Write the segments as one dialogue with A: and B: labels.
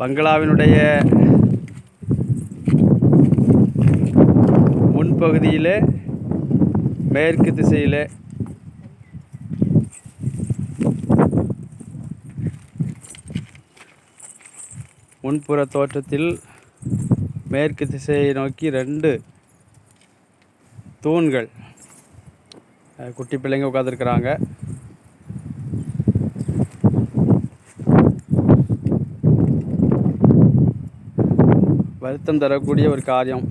A: பங்களாவினுடைய முன்பகுதியில் மேற்கு திசையில் முன்புற தோற்றத்தில் மேற்கு திசையை நோக்கி ரெண்டு தூண்கள் குட்டி பிள்ளைங்க உட்காந்துருக்குறாங்க வருத்தம் தரக்கூடிய ஒரு காரியம்.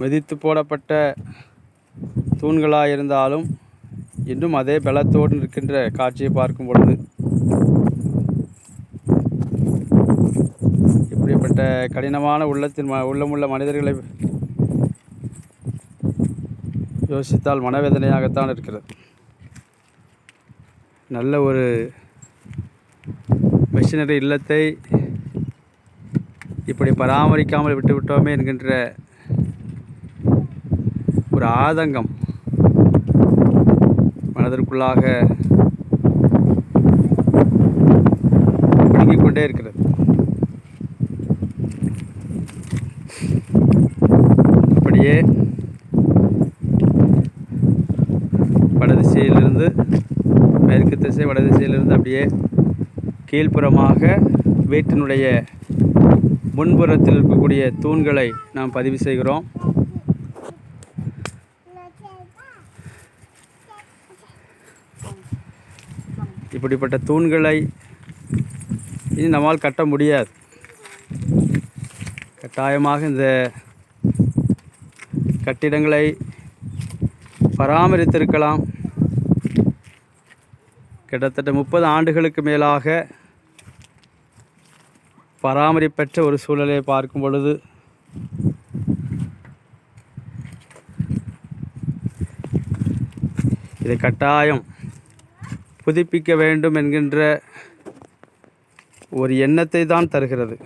A: மிதித்து போடப்பட்ட தூண்களாக இருந்தாலும் இன்னும் அதே பலத்தோடு இருக்கின்ற காட்சியை பார்க்கும் பொழுது இப்படிப்பட்ட கடினமான உள்ளத்தின் ம உள்ளமுள்ள மனிதர்களை யோசித்தால் மனவேதனையாகத்தான் இருக்கிறது. நல்ல ஒரு மிஷினரி இல்லத்தை இப்படி பராமரிக்காமல் விட்டுவிட்டோமே என்கின்ற ஒரு ஆதங்கம் மனதிற்குள்ளாக பிடுங்கிக் கொண்டே இருக்கிறது. அப்படியே வடதிசையிலிருந்து மேற்கு திசை வடதிசையிலிருந்து அப்படியே கீழ்ப்புறமாக வீட்டினுடைய முன்புறத்தில் இருக்கக்கூடிய தூண்களை நாம் பதிவு செய்கிறோம். இப்படிப்பட்ட தூண்களை இனி நம்மால் கட்ட முடியாது. கட்டாயமாக இந்த கட்டிடங்களை பராமரித்திருக்கலாம். கிட்டத்தட்ட முப்பது ஆண்டுகளுக்கு மேலாக பராமரிப்பற்ற ஒரு சூழலை பார்க்கும் பொழுது இதை கட்டாயம் புதுப்பிக்க வேண்டும் என்கின்ற ஒரு எண்ணத்தை தான் தருகிறது.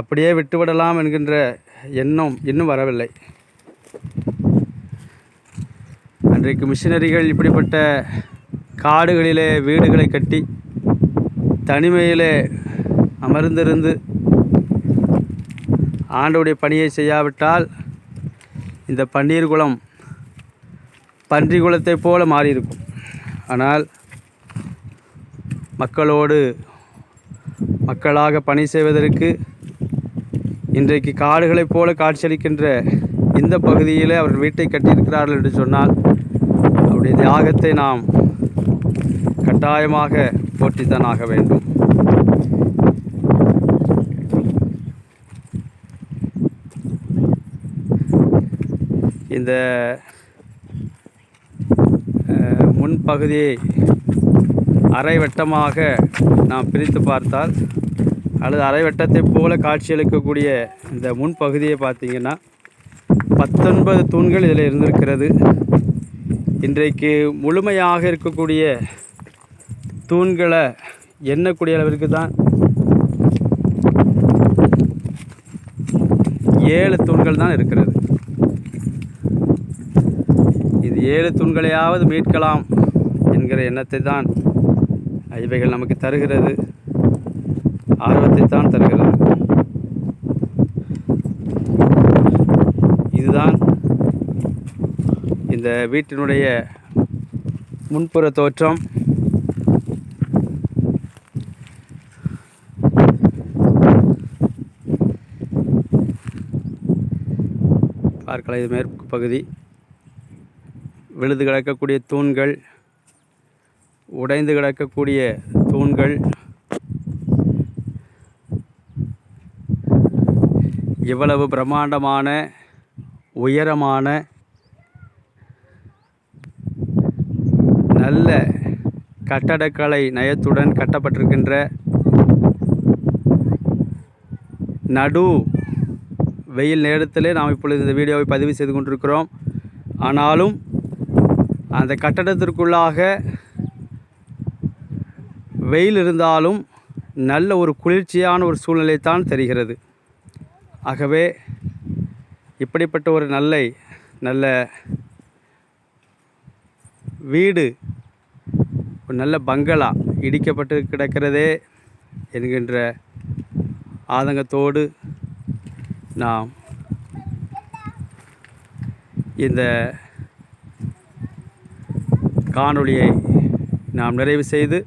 A: அப்படியே விட்டுவிடலாம் என்கின்ற எண்ணம் இன்னும் வரவில்லை. இன்றைக்கு மிஷினரிகள் இப்படிப்பட்ட காடுகளிலே வீடுகளை கட்டி தனிமையிலே அமர்ந்திருந்து ஆண்டவுடைய பணியை செய்யாவிட்டால் இந்த பன்னீர் குளம் பன்றி குளத்தைப் போல மாறியிருக்கும். ஆனால் மக்களோடு மக்களாக பணி செய்வதற்கு இன்றைக்கு காடுகளைப் போல காட்சியளிக்கின்ற இந்த பகுதியில் அவர் வீட்டை கட்டியிருக்கிறார்கள் என்று சொன்னால் அவருடைய தியாகத்தை நாம் கட்டாயமாக போற்றித்தான் ஆக வேண்டும். இந்த முன்பகுதியை அரை வட்டமாக நாம் பிரித்து பார்த்தால் அல்லது அரை வட்டத்தைப் போல காட்சியளிக்கக்கூடிய இந்த முன்பகுதியை பார்த்திங்கன்னா பத்தொன்பது தூண்கள் இதில் இருந்திருக்கிறது. இன்றைக்கு முழுமையாக இருக்கக்கூடிய தூண்களை எண்ணக்கூடிய அளவிற்கு தான் ஏழு தூண்கள் தான் இருக்கிறது. இது ஏழு தூண்களையாவது மீட்கலாம் என்கிற எண்ணத்தை தான் இவைகள் நமக்கு தருகிறது. ஆர்வத்தை தான் தருகிறது. இந்த வீட்டினுடைய முன்புற தோற்றம். பார்க்கலாம் இது மேற்கு பகுதி. விழுது கிடக்கக்கூடிய தூண்கள் உடைந்து கிடக்கக்கூடிய தூண்கள். இவ்வளவு பிரம்மாண்டமான உயரமான நல்ல கட்டடக்கலை நயத்துடன் கட்டப்பட்டிருக்கின்ற நடு வெயில் நேரத்திலே நாம் இப்பொழுது இந்த வீடியோவை பதிவு செய்து கொண்டிருக்கிறோம். ஆனாலும் அந்த கட்டடத்திற்குள்ளாக வெயில் இருந்தாலும் நல்ல ஒரு குளிர்ச்சியான ஒரு சூழ்நிலை தான் தெரிகிறது. ஆகவே இப்படிப்பட்ட ஒரு நல்ல நல்ல வீடு ஒரு நல்ல பங்களா இடிக்கப்பட்டு கிடக்கிறதே என்கின்ற ஆதங்கத்தோடு நாம் இந்த காணொளியை நாம் நிறைவு செய்து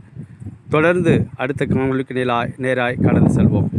A: தொடர்ந்து அடுத்த காணொளிக்கு நேராய் நேராய் கடந்து செல்வோம்.